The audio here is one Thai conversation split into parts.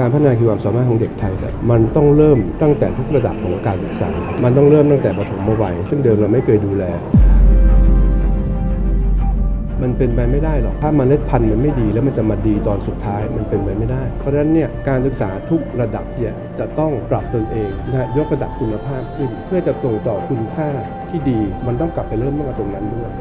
การพัฒนาขีดความสามารถของเด็กไทยเนี่ยมันต้องเริ่มตั้งแต่ทุกระดับของการศึกษา มันต้องเริ่มตั้งแต่ปฐมวัย ซึ่งเดิมเราไม่เคยดูแล มันเป็นไปไม่ได้หรอก ถ้ามันเล็ดพันธุ์มันไม่ดีแล้วมันจะมาดีตอนสุดท้ายมันเป็นไปไม่ได้ เพราะฉะนั้นเนี่ยการศึกษาทุกระดับเนี่ยจะต้องปรับตนเองนะยกระดับคุณภาพขึ้น เพื่อจะส่งต่อคุณค่าที่ดี มันต้องกลับไปเริ่มตั้งแต่ตรงนั้นด้วย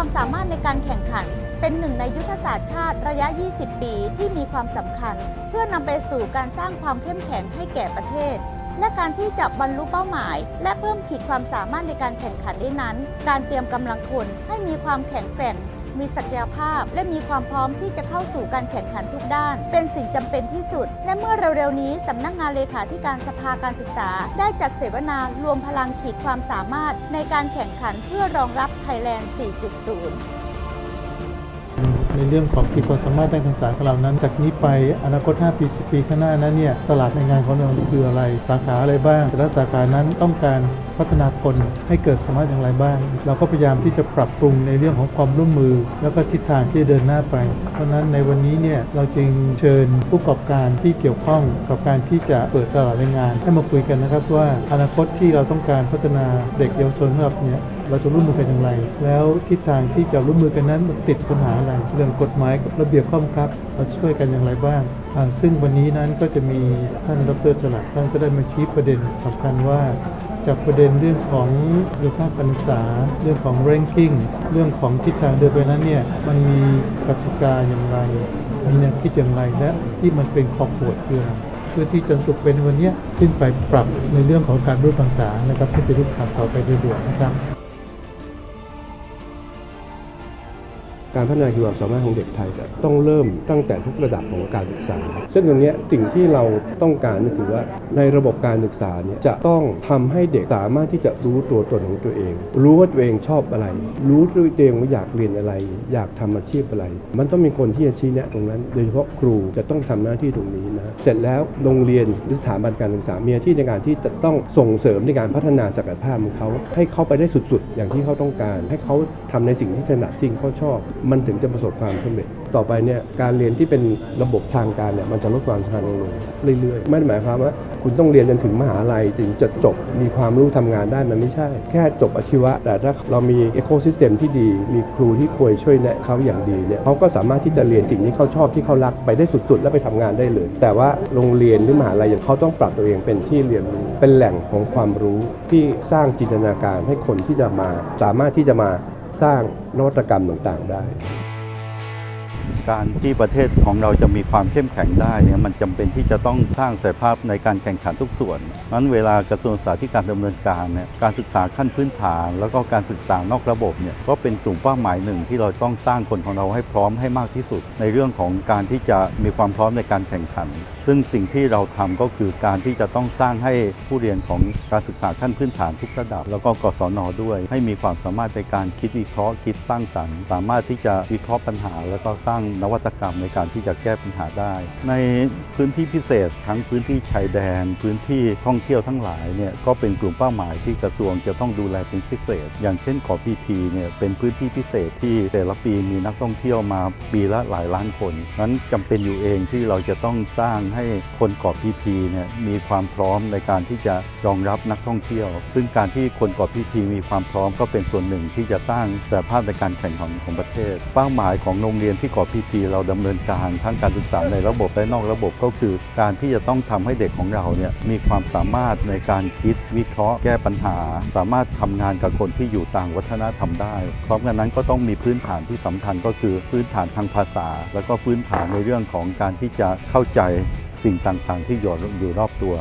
ความสามารถในการแข่งขัน เป็นหนึ่งในยุทธศาสตร์ชาติระยะ 20 ปีที่มีความสำคัญ เพื่อนำไปสู่การสร้างความเข้มแข็งให้แก่ประเทศ และการที่จะบรรลุเป้าหมาย และเพิ่มขีดความสามารถในการแข่งขันได้นั้น การเตรียมกำลังคนให้มีความแข็งแกร่ง มีศักยภาพ และมีความพร้อมที่จะเข้าสู่การแข่งขันทุกด้าน เป็นสิ่งจำเป็นที่สุด และเมื่อเร็วๆนี้สำนักงานเลขาธิการสภาการศึกษา ได้จัดเสวนารวมพลังขีดความสามารถในการแข่งขันเพื่อรองรับ Thailand 4.0ในเรื่องของขีดความสามารถด้านการศึกษาของเรานั้น จากนี้ไปอนาคต 5 ปี 10 ปีข้างหน้านั้นเนี่ยตลาดในงานของเราคืออะไร สาขาอะไรบ้างแต่ละสาขานั้นต้องการ พัฒนาคนให้เกิดสามารถอย่างไรบ้าง เราก็พยายามที่จะปรับปรุงในเรื่องของความร่วมมือ แล้วก็ทิศทางที่จะเดินหน้าไป เพราะฉะนั้นในวันนี้เนี่ยเราจึงเชิญผู้ประกอบการที่เกี่ยวข้องกับการที่จะเปิดตลาดแรงงาน ให้มาคุยกันนะครับว่าอนาคตที่เราต้องการพัฒนาเด็กเยาวชนของเราเนี่ยเราจะร่วมมือกันอย่างไร แล้วทิศทางที่จะร่วมมือกันนั้นติดปัญหาอะไร เรื่องกฎหมายกับระเบียบข้อบังคับ เราช่วยกันอย่างไรบ้าง ซึ่งวันนี้นั้นก็จะมีท่านดรจลัดท่านก็ได้มาชี้ประเด็นสำคัญว่า จากประเด็นเรื่องของดูภาพการศึกษา เรื่องของ ranking เรื่องของทิศทางเดินไปนั้นเนี่ยมันมีกติกาอย่างไร มีแนวคิดอย่างไรและที่มันเป็นขอบขวดคืออะไรเพื่อที่จะสุกเป็นวันนี้ขึ้นไปปรับในเรื่องของการรูปภาษานะครับขึ้นไปรูปข่าวต่อไปโดยด่วนนะครับ การพัฒนาขีดความสามารถของเด็กไทยต้องเริ่มตั้งแต่ทุกระดับของการศึกษา ซึ่งตรงนี้สิ่งที่เราต้องการก็คือว่าในระบบการศึกษาเนี่ยจะต้องทำให้เด็กสามารถที่จะรู้ตัวตนของตัวเอง รู้ว่าตัวเองชอบอะไร รู้ตัวเองว่าอยากเรียนอะไร อยากทำอาชีพอะไร มันต้องมีคนที่จะชี้แนะตรงนั้น โดยเฉพาะครูจะต้องทำหน้าที่ตรงนี้นะเสร็จแล้วโรงเรียนหรือสถาบันการศึกษามีหน้าที่ในการที่จะต้องส่งเสริมในการพัฒนาศักยภาพของเขาให้เขาไปได้สุดๆ อย่างที่เขาต้องการ ให้เขาทำในสิ่งที่ถนัดที่เขาชอบมันถึงจะประสบความสำเร็จ ต่อไปเนี่ยการเรียนที่เป็นระบบทางการเนี่ยมันจะลดความสำคัญลงเรื่อยๆ ไม่ได้หมายความว่า คุณต้องเรียนจนถึงมหาลัยถึงจะจบมีความรู้ทำงานได้มันไม่ใช่ แค่จบอาชีวะ แต่ถ้าเรามีเอโคซิสเต็มที่ดี มีครูที่คอยช่วยแนะเขาอย่างดีเนี่ยเขาก็สามารถที่จะเรียนสิ่งที่เขาชอบที่เขารักไปได้สุดๆ แล้วไปทำงานได้เลย แต่ว่าโรงเรียนหรือมหาลัยอย่างเขาต้องปรับตัวเองเป็นที่เรียนรู้เป็นแหล่งของความรู้ที่สร้างจินตนาการให้คนที่จะมา สามารถที่จะมา สร้างนวัตกรรมต่างๆได้ การที่ประเทศของเราจะมีความเข้มแข็งได้เนี่ยมันจำเป็นที่จะต้องสร้างศักยภาพในการแข่งขันทุกส่วนนั้นเวลากระทรวงศึกษาธิการดำเนินการเนี่ยการศึกษาขั้นพื้นฐาน แล้วก็การศึกษานอกระบบเนี่ยก็เป็นกลุ่มเป้าหมายหนึ่งที่เราต้องสร้างคนของเราให้พร้อมให้มากที่สุด ในเรื่องของการที่จะมีความพร้อมในการแข่งขัน ซึ่งสิ่งที่เราทำก็คือการที่จะต้องสร้างให้ผู้เรียนของการศึกษาขั้นพื้นฐานทุกระดับ แล้วก็กศนด้วย ให้มีความสามารถในการคิดวิเคราะห์คิดสร้างสรรค์ สามารถที่จะวิเคราะห์ปัญหา แล้วก็สร้างนวัตกรรมในการที่จะแก้ปัญหาได้ ในพื้นที่พิเศษทั้งพื้นที่ชายแดน พื้นที่ท่องเที่ยวทั้งหลายเนี่ยก็เป็นกลุ่มเป้าหมายที่กระทรวงจะต้องดูแลเป็นพิเศษ อย่างเช่นเกาะพีพีเนี่ยเป็นพื้นที่พิเศษที่แต่ละปีมีนักท่องเที่ยวมาปีละหลายล้านคนนั้นจำเป็นอยู่เองที่เราจะต้องสร้างให้คนเกาะพีพีเนี่ยมีความพร้อมในการที่จะรองรับนักท่องเที่ยว ซึ่งการที่คนเกาะพีพีมีความพร้อมก็เป็นส่วนหนึ่งที่จะสร้างศักยภาพในการแข่งขันของประเทศ เป้าหมายของโรงเรียนที่เกาะพีพีเราดำเนินการทั้งการศึกษาในระบบและนอกระบบก็คือ การที่จะต้องทำให้เด็กของเราเนี่ยมีความสามารถในการคิดวิเคราะห์ แก้ปัญหา สามารถทำงานกับคนที่อยู่ต่างวัฒนธรรมได้พร้อมกันนั้นก็ต้องมีพื้นฐานที่สำคัญก็คือพื้นฐานทางภาษา แล้วก็พื้นฐานในเรื่องของการที่จะเข้าใจสิ่งต่างๆ ที่อยู่รอบตัว